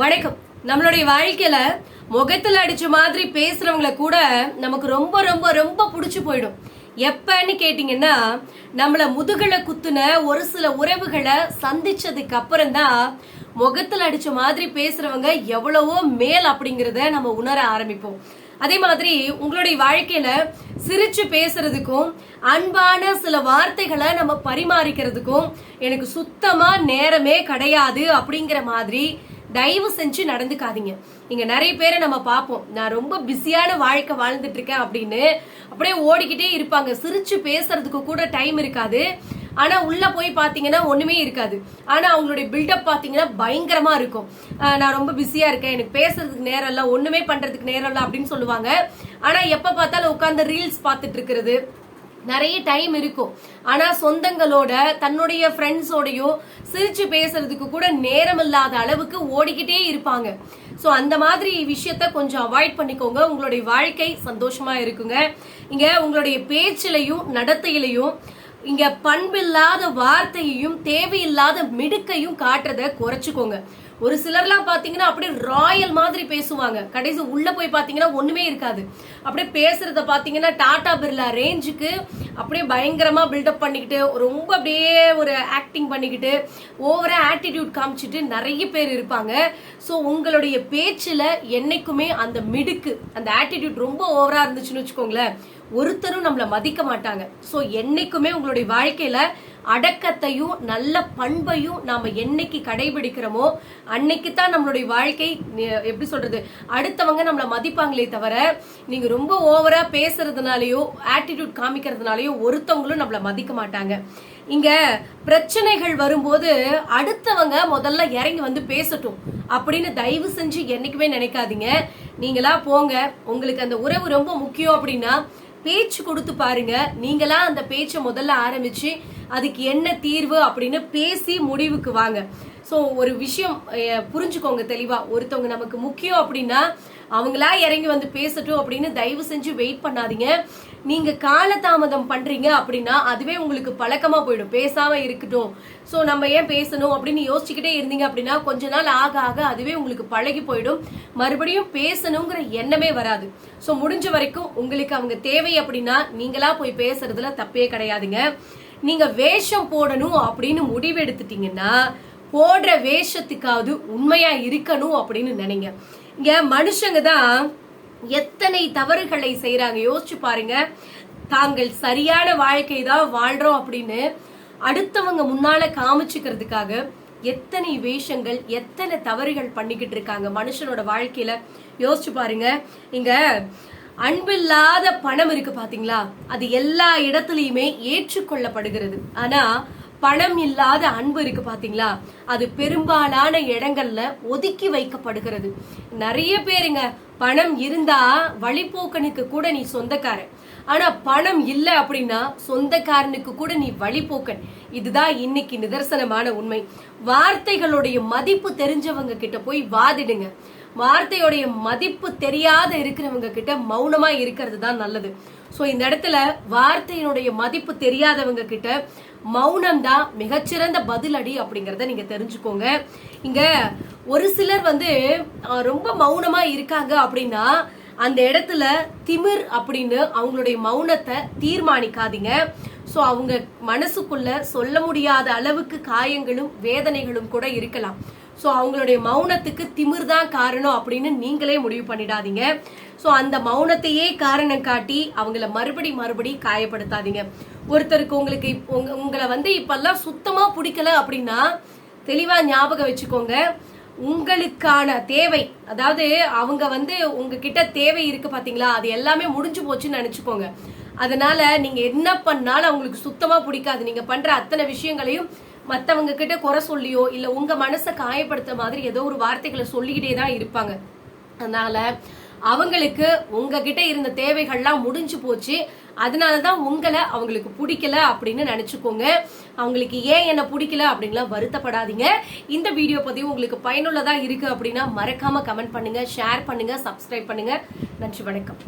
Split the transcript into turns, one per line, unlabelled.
வணக்கம். நம்மளுடைய வாழ்க்கையில முகத்துல அடிச்ச மாதிரி பேசுறவங்கள கூட நமக்கு ரொம்ப ரொம்ப ரொம்ப பிடிச்சு போயிடும். எப்பன்னு கேட்டீங்கன்னா நம்மள முதுகலை குத்துன ஒரு சில உறவுகளை சந்திச்சதுக்கு அப்புறம் தான் முகத்துல அடிச்ச மாதிரி பேசுறவங்க எவ்வளவோ மேல் அப்படிங்கறத நம்ம உணர ஆரம்பிப்போம். அதே மாதிரி உங்களுடைய வாழ்க்கையில சிரிச்சு பேசுறதுக்கும் அன்பான சில வார்த்தைகளை நம்ம பரிமாறிக்கிறதுக்கும் எனக்கு சுத்தமா நேரமே கிடையாது அப்படிங்கிற மாதிரி தயவு செஞ்சு நடந்துக்காதீங்க. இங்க நிறைய பேரை நம்ம பார்ப்போம். நான் ரொம்ப பிஸியான வாழ்க்கை வாழ்ந்துட்டு இருக்கேன் அப்படின்னு அப்படியே ஓடிக்கிட்டே இருப்பாங்க. சிரிச்சு பேசுறதுக்கு கூட டைம் இருக்காது. ஆனா உள்ள போய் பாத்தீங்கன்னா ஒண்ணுமே இருக்காது. ஆனா அவங்களுடைய பில்டப் பாத்தீங்கன்னா பயங்கரமா இருக்கும். நான் ரொம்ப பிஸியா இருக்கேன். எனக்கு பேசுறதுக்கு நேரம் இல்ல ஒண்ணுமே பண்றதுக்கு நேரம் இல்ல அப்படின்னு சொல்லுவாங்க. ஆனா எப்ப பார்த்தாலும் உட்காந்து ரீல்ஸ் பார்த்துட்டு இருக்கிறது நிறைய டைம் இருக்கும். ஆனா சொந்தங்களோட தன்னுடைய ஃப்ரெண்ட்ஸோடயோ சிரிச்சு பேசுறதுக்கு கூட நேரம் இல்லாத அளவுக்கு ஓடிக்கிட்டே இருப்பாங்க. ஸோ அந்த மாதிரி விஷயத்த கொஞ்சம் அவாய்ட் பண்ணிக்கோங்க. உங்களுடைய வாழ்க்கை சந்தோஷமா இருக்குங்க. இங்க உங்களுடைய பேச்சிலையும் நடத்தையிலையும் இங்க பண்பில்லாத வார்த்தையையும் தேவையில்லாத மிடுக்கையும் காட்டுறத குறைச்சுக்கோங்க. ஒரு சிலர்லாம் பாத்தீங்கன்னா அப்படியே ராயல் மாதிரி பேசுவாங்க. கடைசி உள்ள போய் பாத்தீங்கன்னா ஒண்ணுமே இருக்காது. அப்படியே பேசுறத பாத்தீங்கன்னா டாடா பிர்லா ரேஞ்சுக்கு அப்படியே பயங்கரமாக பில்டப் பண்ணிக்கிட்டு ரொம்ப அப்படியே ஒரு ஆக்டிங் பண்ணிக்கிட்டு ஓவரா ஆட்டிடியூட் காமிச்சிட்டு நிறைய பேர் இருப்பாங்க. ஸோ உங்களுடைய பேச்சில் என்னைக்குமே அந்த மிடுக்கு அந்த ஆட்டிடியூட் ரொம்ப ஓவராக இருந்துச்சுன்னு வச்சுக்கோங்களேன். ஒருத்தரும் நம்மளை மதிக்க மாட்டாங்க. ஸோ என்னைக்குமே உங்களுடைய வாழ்க்கையில் அடக்கத்தையும் நல்ல பண்பையும் நாம என்னைக்கு கடைபிடிக்கிறோமோ அன்னைக்கு தான் நம்மளுடைய வாழ்க்கை எப்படி சொல்றது அடுத்தவங்க நம்மள மதிப்பாங்களே தவிர நீங்க ரொம்ப ஓவரா பேசுறதுனாலயோ ஆட்டிடியூட் காமிக்கிறதுனாலயோ ஒருத்தவங்களும் நம்மள மதிக்க மாட்டாங்க. இங்க பிரச்சனைகள் வரும்போது அடுத்தவங்க முதல்ல இறங்கி வந்து பேசட்டும் அப்படின்னு தயவு செஞ்சு என்னைக்குமே நினைக்காதீங்க. நீங்களா போங்க. உங்களுக்கு அந்த உறவு ரொம்ப முக்கியம் அப்படின்னா பேச்சு கொடுத்து பாருங்க. நீங்களா அந்த பேச்சை முதல்ல ஆரம்பிச்சு அதுக்கு என்ன தீர்வு அப்படின்னு பேசி முடிவுக்கு வாங்க. ஸோ ஒரு விஷயம் புரிஞ்சுக்கோங்க தெளிவாக ஒருத்தவங்க நமக்கு முக்கியம் அப்படின்னா அவங்களா இறங்கி வந்து பேசட்டும் அப்படின்னு தயவு செஞ்சு வெயிட் பண்ணாதீங்க. நீங்க காலதாமதம் பண்றீங்க அப்படின்னா அதுவே உங்களுக்கு பழக்கமா போயிடும். பேசாம இருக்கட்டும். ஸோ நம்ம ஏன் பேசணும் அப்படின்னு யோசிச்சுக்கிட்டே இருந்தீங்க அப்படின்னா கொஞ்ச நாள் ஆக ஆக அதுவே உங்களுக்கு பழகி போயிடும். மறுபடியும் பேசணுங்கிற எண்ணமே வராது. ஸோ முடிஞ்ச வரைக்கும் உங்களுக்கு அவங்க தேவை அப்படின்னா நீங்களா போய் பேசுறதுல தப்பே கிடையாதுங்க. நீங்க வேஷம் போடணும் அப்படின்னு முடிவெடுத்துட்டீங்கன்னா போடுற வேஷத்துக்காவது உண்மையா இருக்கணும் அப்படின்னு நினைங்க. இங்க மனுஷங்க தான் எத்தனை தவறுகளை செய்யறாங்க யோசிச்சு பாருங்க. தாங்கள் சரியான வாழ்க்கை தான் வாழ்றோம் அப்படின்னு அடுத்தவங்க முன்னால காமிச்சுக்கிறதுக்காக எத்தனை வேஷங்கள் எத்தனை தவறுகள் பண்ணிக்கிட்டு இருக்காங்க மனுஷனோட வாழ்க்கையில. யோசிச்சு பாருங்க. இங்க அன்பில்லாத பணம் இருக்கு பாத்தீங்களா? அது எல்லா இடத்துலயுமே ஏற்றுக்கொள்ளப்படுகிறது. ஆனா பணம் இல்லாத அன்பு இருக்கு பாத்தீங்களா? அது பெரும்பாலான இடங்கள்ல ஒதுக்கி வைக்கப்படுகிறது. நிறைய பேருங்க பணம் இருந்தா வழிபோக்கனுக்கு கூட நீ சொந்தக்காரன். ஆனா பணம் இல்ல அப்படின்னா சொந்தக்காரனுக்கு கூட நீ வழிபோக்கன் இதுதான் இன்னைக்கு நிதர்சனமான உண்மை. வார்த்தைகளுடைய மதிப்பு தெரிஞ்சவங்க கிட்ட போய் வாதிடுங்க. வார்த்தையோடைய மதிப்பு தெரியாத இருக்கிறவங்க கிட்ட மௌனமா இருக்கிறது தான் நல்லது. சோ இந்த இடத்துல வார்த்தையினுடைய மதிப்பு தெரியாதவங்க கிட்ட மௌனம் தான் மிகச்சிறந்த பதிலடி அப்படிங்கறத நீங்க தெரிஞ்சுக்கோங்க. இங்க ஒரு சிலர் வந்து ரொம்ப மௌனமா இருக்காங்க அப்படின்னா அந்த இடத்துல திமிர் அப்படின்னு அவங்களுடைய மௌனத்தை தீர்மானிக்காதீங்க. ஸோ அவங்க மனசுக்குள்ள சொல்ல முடியாத அளவுக்கு காயங்களும் வேதனைகளும் கூட இருக்கலாம். ஸோ அவங்களுடைய மௌனத்துக்கு திமிர் தான் காரணம் அப்படின்னு நீங்களே முடிவு பண்ணிடாதீங்க. ஸோ அந்த மௌனத்தையே காரணம் காட்டி அவங்கள மறுபடி மறுபடி காயப்படுத்தாதீங்க. ஒருத்தருக்கு உங்களுக்கு உங்களை வந்து இப்பெல்லாம் சுத்தமாக பிடிக்கல அப்படின்னா தெளிவாக ஞாபகம் வச்சுக்கோங்க. உங்களுக்கான தேவை. அதாவது அவங்க வந்து உங்ககிட்ட தேவை இருக்கு பாத்தீங்களா? அது எல்லாமே முடிஞ்சு போச்சுன்னு நினைச்சுக்கோங்க. அதனால நீங்க என்ன பண்ணாலும் அவங்களுக்கு சுத்தமா பிடிக்காது. நீங்க பண்ற அத்தனை விஷயங்களையும் மத்தவங்க கிட்ட குறை சொல்லியோ இல்ல உங்க மனசை காயப்படுத்த மாதிரி ஏதோ ஒரு வார்த்தைகளை சொல்லிக்கிட்டே தான் இருப்பாங்க. அதனால அவங்களுக்கு உங்ககிட்ட இருந்த தேவைகள்லாம் முடிஞ்சு போச்சு. அதனால தான் உங்களை அவங்களுக்கு பிடிக்கல அப்படின்னு நினச்சிக்கோங்க. அவங்களுக்கு ஏன் என்ன பிடிக்கல அப்படின்லாம் வருத்தப்படாதீங்க. இந்த வீடியோ பதிவு உங்களுக்கு பயனுள்ளதாக இருக்குது அப்படின்னா மறக்காமல் கமெண்ட் பண்ணுங்கள் ஷேர் பண்ணுங்கள் சப்ஸ்கிரைப் பண்ணுங்கள் நன்றி வணக்கம்.